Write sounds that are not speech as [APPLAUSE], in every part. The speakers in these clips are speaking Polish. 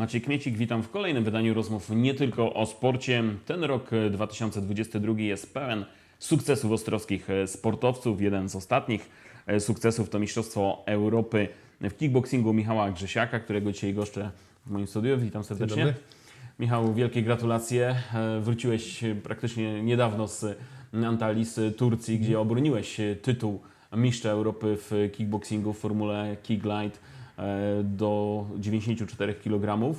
Maciej Kmiecik, witam w kolejnym wydaniu rozmów nie tylko o sporcie. Ten rok e, 2022 jest pełen sukcesów ostrowskich e, sportowców. Jeden z ostatnich e, sukcesów to Mistrzostwo Europy w kickboxingu Michała Grzesiaka, którego dzisiaj goszczę w moim studiu. Witam serdecznie. Michał, wielkie gratulacje. E, Wróciłeś e, praktycznie niedawno z Antalii, z Turcji, gdzie obroniłeś e, tytuł mistrza Europy w kickboxingu w formule Kick Light e, do 94 kg.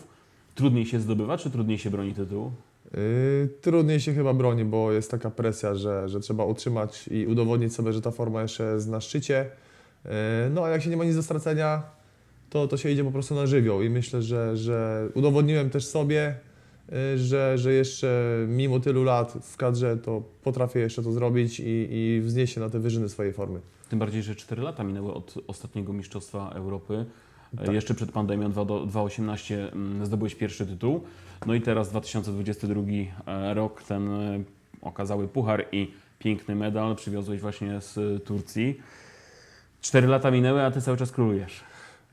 Trudniej się zdobywa, czy trudniej się broni tytułu? Yy, trudniej się chyba broni, bo jest taka presja, że, że trzeba utrzymać i udowodnić sobie, że ta forma jeszcze jest na szczycie. Yy, no a jak się nie ma nic do stracenia, to, to się idzie po prostu na żywioł i myślę, że, że udowodniłem też sobie, yy, że, że jeszcze mimo tylu lat w kadrze to potrafię jeszcze to zrobić i, i wznieść się na te wyżyny swojej formy. Tym bardziej, że 4 lata minęły od ostatniego Mistrzostwa Europy. E, Tak. Jeszcze przed pandemią 2 do- 2018 mm, zdobyłeś pierwszy tytuł. No i teraz 2022 e, rok, ten e, okazały puchar i piękny medal przywiozłeś właśnie z Turcji. 4 lata minęły, a ty cały czas królujesz.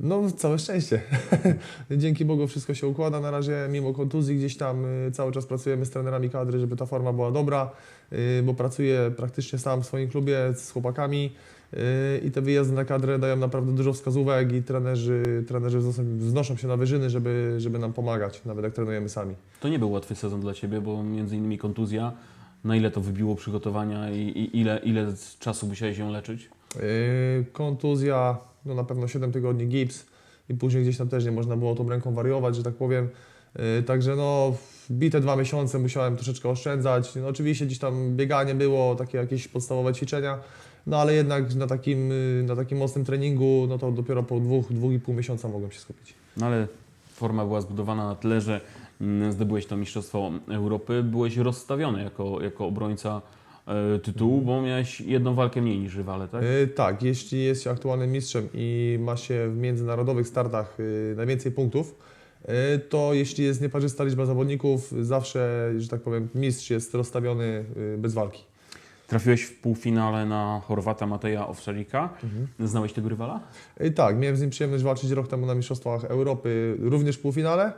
No, całe szczęście. [LAUGHS] Dzięki Bogu wszystko się układa. Na razie, mimo kontuzji, gdzieś tam cały czas pracujemy z trenerami kadry, żeby ta forma była dobra, bo pracuję praktycznie sam w swoim klubie z chłopakami i te wyjazdy na kadrę dają naprawdę dużo wskazówek i trenerzy, trenerzy wznoszą- wznoszą się na wyżyny, żeby, żeby nam pomagać, nawet jak trenujemy sami. To nie był łatwy sezon dla ciebie, bo między innymi kontuzja. Na ile to wybiło przygotowania i, i ile, ile czasu musiałeś ją leczyć? Yy, kontuzja, no na pewno 7 tygodni gips i później gdzieś tam też nie można było tą ręką wariować, że tak powiem. Yy, także no, bite dwa miesiące musiałem troszeczkę oszczędzać. No, oczywiście gdzieś tam bieganie było, takie jakieś podstawowe ćwiczenia, no ale jednak na takim, yy, na takim mocnym treningu, no to dopiero po dwóch, dwóch i pół miesiąca mogłem się skupić. No ale forma była zbudowana na tyle, że mm, zdobyłeś to Mistrzostwo Europy. Byłeś rozstawiony jako, jako obrońca e, tytułu, bo miałeś jedną walkę mniej niż rywale, tak? Yy, tak, jeśli jest się aktualnym mistrzem i ma się w międzynarodowych startach yy, najwięcej punktów, yy, to jeśli jest nieparzysta liczba zawodników, zawsze, że tak powiem, mistrz jest rozstawiony bez walki. Trafiłeś w półfinale na Chorwata Mateja Owczarika. Znałeś tego rywala? Yy, tak, miałem z nim przyjemność walczyć rok temu na Mistrzostwach Europy, również w półfinale.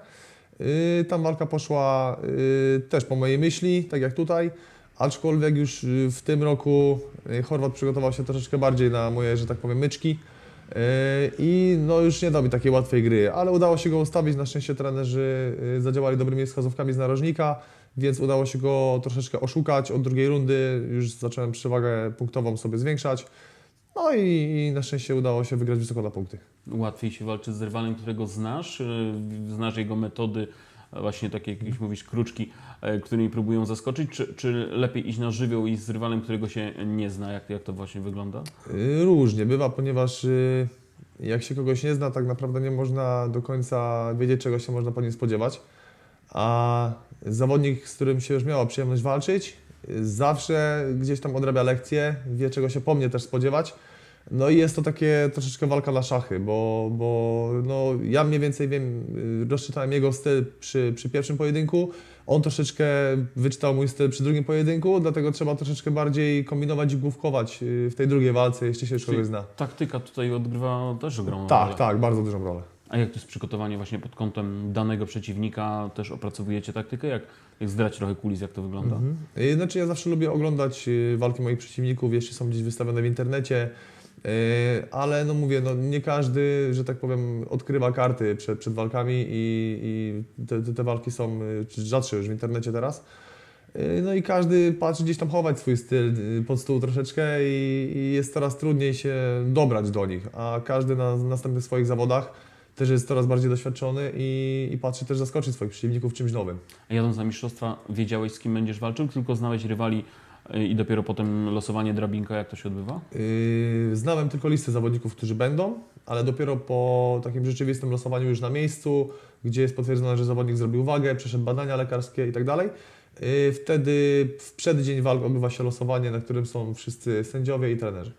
Yy, tam walka poszła yy, też po mojej myśli, tak jak tutaj. Aczkolwiek już yy, w tym roku yy, Chorwat przygotował się troszeczkę bardziej na moje, że tak powiem, myczki. I no już nie dał mi takiej łatwej gry, ale udało się go ustawić. Na szczęście trenerzy zadziałali dobrymi wskazówkami z narożnika, więc udało się go troszeczkę oszukać. Od drugiej rundy już zacząłem przewagę punktową sobie zwiększać. No i, i na szczęście udało się wygrać wysoko na punkty. Łatwiej się walczy z rywalem, którego znasz, e, znasz jego metody, właśnie takie, jak już mówisz, kruczki, e, którymi próbują zaskoczyć, czy, czy lepiej iść na żywioł i z rywalem, którego się nie zna, jak, jak to właśnie wygląda? Y, Różnie bywa, ponieważ y, jak się kogoś nie zna, tak naprawdę nie można do końca wiedzieć, czego się można po nim spodziewać. A zawodnik, z którym się już miała przyjemność walczyć, zawsze gdzieś tam odrabia lekcje, wie, czego się po mnie też spodziewać. No i jest to takie troszeczkę walka na szachy, bo, bo no, ja mniej więcej wiem, rozczytałem jego styl przy, przy pierwszym pojedynku, on troszeczkę wyczytał mój styl przy drugim pojedynku, dlatego trzeba troszeczkę bardziej kombinować i główkować y, w tej drugiej walce, jeśli się Czyli kogoś zna. Taktyka tutaj odgrywa też ogromną Tak, rolę. tak, bardzo dużą rolę. A jak to jest przygotowanie właśnie pod kątem danego przeciwnika? Też opracowujecie taktykę? Jak, jak zdrać trochę kulis, jak to wygląda? Mhm. Znaczy ja zawsze lubię oglądać y, walki moich przeciwników, jeśli są gdzieś wystawione w internecie, y, ale no mówię, no nie każdy, że tak powiem, odkrywa karty przed, przed walkami i, i te, te, walki są y, rzadsze już w internecie teraz. No i każdy patrzy gdzieś tam chować swój styl pod stół troszeczkę i, i jest coraz trudniej się dobrać do nich, a każdy na następnych swoich zawodach też jest coraz bardziej doświadczony i, i patrzy też zaskoczyć swoich przeciwników czymś nowym. A jadąc na mistrzostwa, wiedziałeś z kim będziesz walczył, tylko znałeś rywali y, i dopiero potem losowanie drabinka, jak to się odbywa? Yy, Znałem tylko listę zawodników, którzy będą, ale dopiero po takim rzeczywistym losowaniu już na miejscu, gdzie jest potwierdzone, że zawodnik zrobił wagę, przeszedł badania lekarskie i tak dalej. yy, Wtedy w przeddzień walk odbywa się losowanie, na którym są wszyscy sędziowie i trenerzy.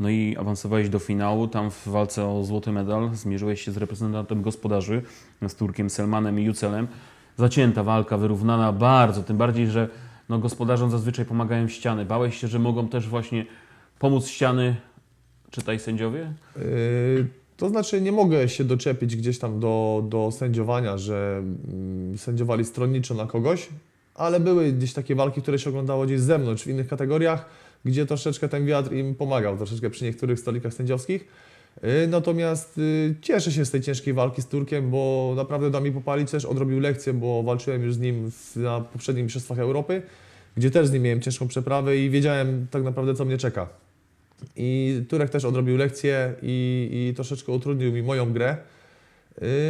No i awansowałeś do finału. Tam w walce o złoty medal zmierzyłeś się z reprezentantem gospodarzy, z Turkiem Selmanem i Jucelem. Zacięta walka, wyrównana bardzo, tym bardziej, że no, gospodarzom zazwyczaj pomagają ściany. Bałeś się, że mogą też właśnie pomóc ściany, czytaj sędziowie? Yy, To znaczy nie mogę się doczepić gdzieś tam do, do sędziowania, że mm, sędziowali stronniczo na kogoś, ale były gdzieś takie walki, które się oglądało gdzieś z zewnątrz, w innych kategoriach, gdzie troszeczkę ten wiatr im pomagał, troszeczkę przy niektórych stolikach sędziowskich. Y, Natomiast y, cieszę się z tej ciężkiej walki z Turkiem, bo naprawdę dał mi popalić, też odrobił lekcję, bo walczyłem już z nim na poprzednich Mistrzostwach Europy, gdzie też z nim miałem ciężką przeprawę i wiedziałem tak naprawdę, co mnie czeka. I Turek też odrobił lekcję i, i troszeczkę utrudnił mi moją grę,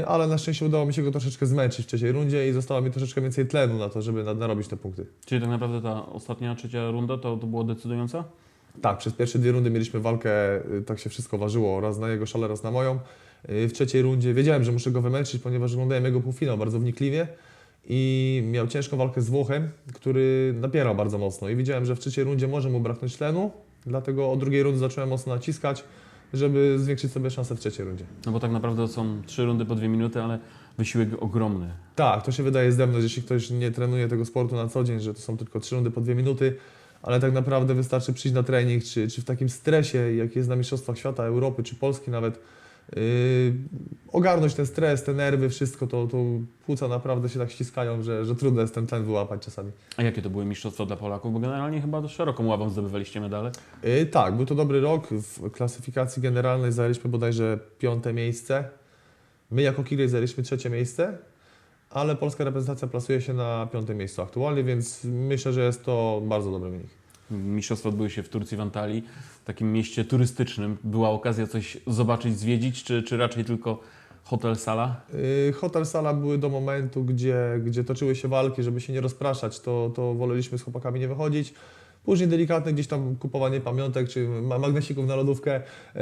ale na szczęście udało mi się go troszeczkę zmęczyć w trzeciej rundzie i zostało mi troszeczkę więcej tlenu na to, żeby narobić te punkty. Czyli tak naprawdę ta ostatnia, trzecia runda to, to była decydująca? Tak, przez pierwsze dwie rundy mieliśmy walkę, y, tak się wszystko ważyło, raz na jego szale, raz na moją. Y, W trzeciej rundzie wiedziałem, że muszę go wymęczyć, ponieważ oglądałem jego półfinał bardzo wnikliwie i miał ciężką walkę z Włochem, który napierał bardzo mocno i widziałem, że w trzeciej rundzie może mu braknąć tlenu, dlatego od drugiej rundy zacząłem mocno naciskać, żeby zwiększyć sobie szanse w trzeciej rundzie. No bo tak naprawdę są trzy rundy po dwie minuty, ale wysiłek ogromny. Tak, to się wydaje z zewnątrz, jeśli ktoś nie trenuje tego sportu na co dzień, że to są tylko trzy rundy po dwie minuty, ale tak naprawdę wystarczy przyjść na trening, czy, czy w takim stresie, jak jest na Mistrzostwach Świata, Europy, czy Polski nawet, ogarnąć ten stres, te nerwy, wszystko, to, to płuca naprawdę się tak ściskają, że, że trudno jest ten tlen wyłapać czasami. A jakie to były mistrzostwa dla Polaków? Bo generalnie chyba szeroką ławą zdobywaliście medale. Yy, tak, był to dobry rok. W klasyfikacji generalnej zajęliśmy bodajże piąte miejsce. My jako Kirej zajęliśmy trzecie miejsce, ale polska reprezentacja plasuje się na piątym miejscu aktualnie, więc myślę, że jest to bardzo dobry wynik. Mistrzostwa odbyły się w Turcji, w Antalii, takim mieście turystycznym. Była okazja coś zobaczyć, zwiedzić, czy, czy raczej tylko hotel, sala? Yy, Hotel Sala były do momentu, gdzie, gdzie toczyły się walki, żeby się nie rozpraszać, to, to woleliśmy z chłopakami nie wychodzić. Później delikatne gdzieś tam kupowanie pamiątek czy ma- magnesików na lodówkę. Yy,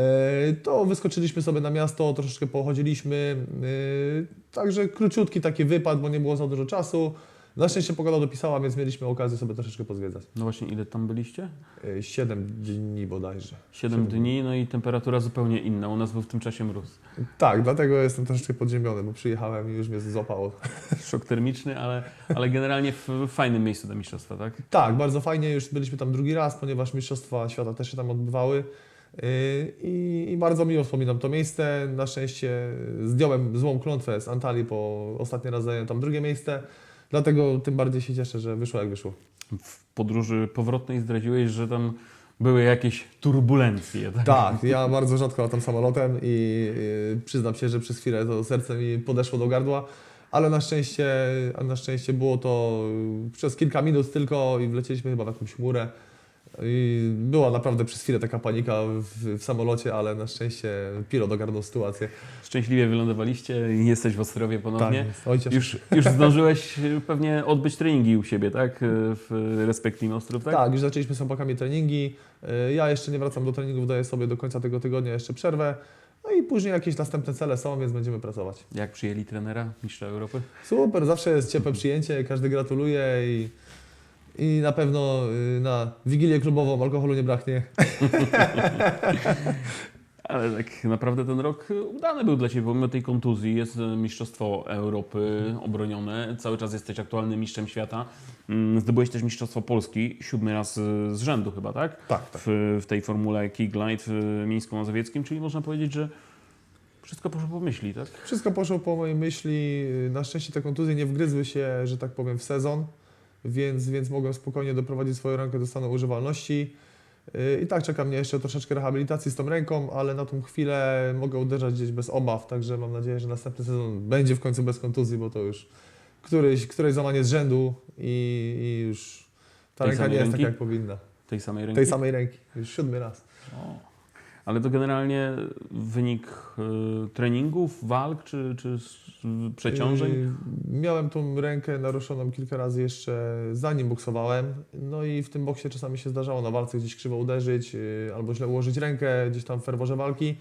To wyskoczyliśmy sobie na miasto, troszeczkę pochodziliśmy. Yy, Także króciutki taki wypad, bo nie było za dużo czasu. Na szczęście pogoda dopisała, więc mieliśmy okazję sobie troszeczkę pozwiedzać. No właśnie, ile tam byliście? Yy, Siedem dni bodajże. Siedem Siedem dni, no i temperatura zupełnie inna. U nas był w tym czasie mróz. Tak, dlatego jestem troszeczkę podziębiony, bo przyjechałem i już mnie złapało. [LAUGHS] Szok termiczny, ale, ale generalnie w, fajnym miejscu do mistrzostwa, tak? Tak, bardzo fajnie. Już byliśmy tam drugi raz, ponieważ Mistrzostwa Świata też się tam odbywały. Yy, I, I bardzo miło wspominam to miejsce. Na szczęście zdjąłem złą klątwę z Antalii, bo ostatni raz zająłem tam drugie miejsce. Dlatego tym bardziej się cieszę, że wyszło jak wyszło. W podróży powrotnej zdradziłeś, że tam były jakieś turbulencje, tak? Tak, ja bardzo rzadko latam samolotem i yy, przyznam się, że przez chwilę to serce mi podeszło do gardła, ale na szczęście, na szczęście było to przez kilka minut tylko i wlecieliśmy chyba w jakąś chmurę. I była naprawdę przez chwilę taka panika w, w samolocie, ale na szczęście pilot ogarnął sytuację. Szczęśliwie wylądowaliście i jesteś w Ostrowie ponownie. jest. Ojciec. Już, już zdążyłeś pewnie odbyć treningi u siebie, tak? W Respektim Ostrów, tak? Tak, już zaczęliśmy z chłopakami treningi. Y, Ja jeszcze nie wracam do treningów, daję sobie do końca tego tygodnia jeszcze przerwę. No i później jakieś następne cele są, więc będziemy pracować. Jak przyjęli trenera, mistrza Europy? Super, zawsze jest ciepłe przyjęcie, każdy gratuluje i, i na pewno y, na wigilię klubową alkoholu nie braknie. [LAUGHS] Ale tak naprawdę ten rok udany był dla Ciebie, pomimo tej kontuzji. Jest Mistrzostwo Europy obronione, cały czas jesteś aktualnym mistrzem świata. Mm, Zdobyłeś też Mistrzostwo Polski, siódmy raz z rzędu chyba, tak? Tak, tak. W, w tej formule Kick Light w Mińsku-Mazowieckim, czyli można powiedzieć, że wszystko poszło po myśli, tak? Wszystko poszło po mojej myśli. Na szczęście te kontuzje nie wgryzły się, że tak powiem, w sezon, więc, więc mogłem spokojnie doprowadzić swoją rękę do stanu używalności. Yy, I tak czeka mnie jeszcze troszeczkę rehabilitacji z tą ręką, ale na tą chwilę mogę uderzać gdzieś bez obaw, także mam nadzieję, że następny sezon będzie w końcu bez kontuzji, bo to już któryś, któreś złamanie z rzędu i, i już ta Tej ręka nie jest ręki? taka jak powinna. Tej samej ręki? Tej samej ręki, już siódmy raz. O. Ale to generalnie wynik y, treningów, walk czy, czy przeciążeń? Yy, Miałem tą rękę naruszoną kilka razy jeszcze zanim boksowałem. No i w tym boksie czasami się zdarzało na walce gdzieś krzywo uderzyć yy, albo źle ułożyć rękę gdzieś tam w ferworze walki.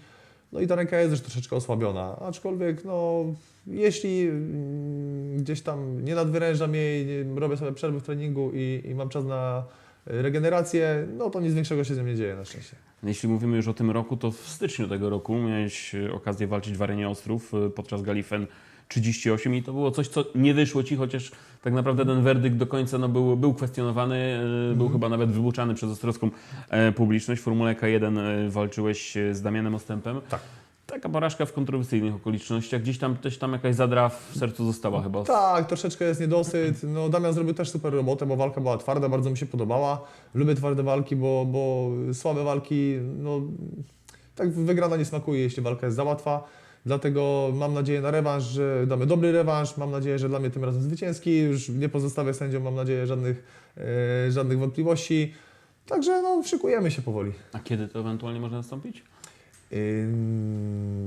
No i ta ręka jest już troszeczkę osłabiona. Aczkolwiek no, jeśli mm, gdzieś tam nie nadwyrężam jej, robię sobie przerwy w treningu i, i mam czas na y, regenerację, no to nic większego się ze mnie dzieje na szczęście. No Jeśli mówimy już o tym roku, to w styczniu tego roku miałeś y, okazję walczyć w arenie Ostrów y, podczas gali FEN 38 i to było coś, co nie wyszło Ci, chociaż tak naprawdę ten werdykt do końca no, był, był kwestionowany, y, był chyba nawet wybuczany przez ostrowską e, publiczność. W Formule K1 y, walczyłeś z Damianem Ostępem. Tak. Taka porażka w kontrowersyjnych okolicznościach. Gdzieś tam też tam jakaś zadra w sercu została chyba. Tak, troszeczkę jest niedosyt. No, Damian zrobił też super robotę, bo walka była twarda, bardzo mi się podobała. Lubię twarde walki, bo, bo słabe walki, no tak wygrana nie smakuje, jeśli walka jest za łatwa. Dlatego mam nadzieję na rewanż, że damy dobry rewanż. Mam nadzieję, że dla mnie tym razem zwycięski. Już nie pozostawię sędziom, mam nadzieję, żadnych, e, żadnych wątpliwości. Także no, szykujemy się powoli. A kiedy to ewentualnie może nastąpić?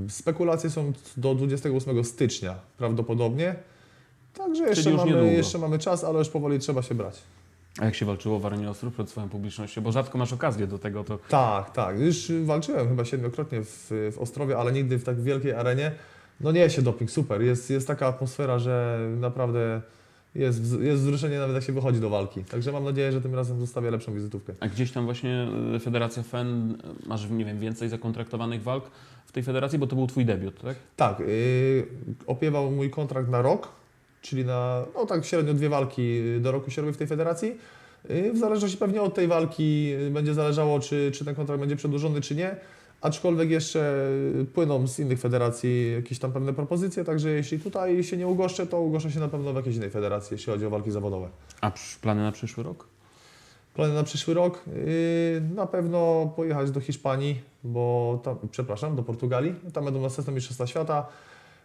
Spekulacje są do 28 stycznia prawdopodobnie. Także jeszcze, mamy, jeszcze mamy czas, ale już powoli trzeba się brać. A jak się walczyło w Arenie Ostrów przed swoją publicznością? Bo rzadko masz okazję do tego, to Tak, tak. Już walczyłem chyba siedmiokrotnie w, w Ostrowie, ale nigdy w tak wielkiej arenie. No nie się doping, super. Jest, jest taka atmosfera, że naprawdę jest, jest wzruszenie nawet jak się wychodzi do walki. Także mam nadzieję, że tym razem zostawię lepszą wizytówkę. A gdzieś tam właśnie e, Federacja FEN, masz, nie wiem, więcej zakontraktowanych walk w tej federacji, bo to był Twój debiut, tak? Tak, yy, opiewał mój kontrakt na rok, czyli na no tak średnio dwie walki yy, do roku się robi w tej federacji. Yy, w zależności pewnie od tej walki yy, będzie zależało, czy, czy ten kontrakt będzie przedłużony, czy nie. Aczkolwiek jeszcze płyną z innych federacji jakieś tam pewne propozycje, także jeśli tutaj się nie ugoszczę, to ugoszczę się na pewno w jakiejś innej federacji, jeśli chodzi o walki zawodowe. A plany na przyszły rok? Plany na przyszły rok? Yy, na pewno pojechać do Hiszpanii, bo tam, przepraszam, do Portugalii. Tam będą następne Mistrzostwa Świata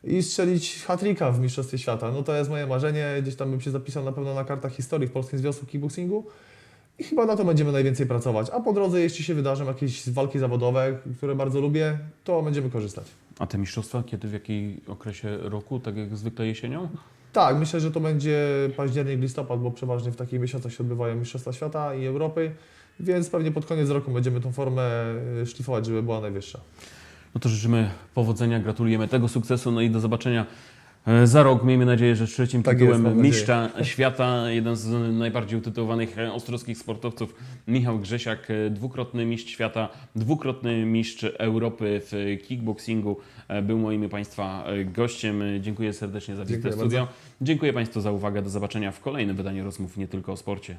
i strzelić hat-tricka w Mistrzostwie Świata. No to jest moje marzenie. Gdzieś tam bym się zapisał na pewno na kartach historii w Polskim Związku Kickboxingu. I chyba na to będziemy najwięcej pracować. A po drodze, jeśli się wydarzą jakieś walki zawodowe, które bardzo lubię, to będziemy korzystać. A te mistrzostwa kiedy, w jakiej okresie roku, tak jak zwykle jesienią? Tak, myślę, że to będzie październik, listopad, bo przeważnie w takich miesiącach się odbywają Mistrzostwa Świata i Europy, więc pewnie pod koniec roku będziemy tą formę y, szlifować, żeby była najwyższa. No to życzymy powodzenia, gratulujemy tego sukcesu, no i do zobaczenia e, za rok. Miejmy nadzieję, że trzecim Tak jest, tytułem nadzieję. mistrza [LAUGHS] świata, jeden z najbardziej utytułowanych e, ostrowskich sportowców, Michał Grzesiak, e, dwukrotny mistrz świata, dwukrotny mistrz Europy w kickboxingu, e, był moim i Państwa e, gościem. E, Dziękuję serdecznie za wizytę w studio. Dziękuję Państwu za uwagę. Do zobaczenia w kolejnym wydaniu rozmów nie tylko o sporcie.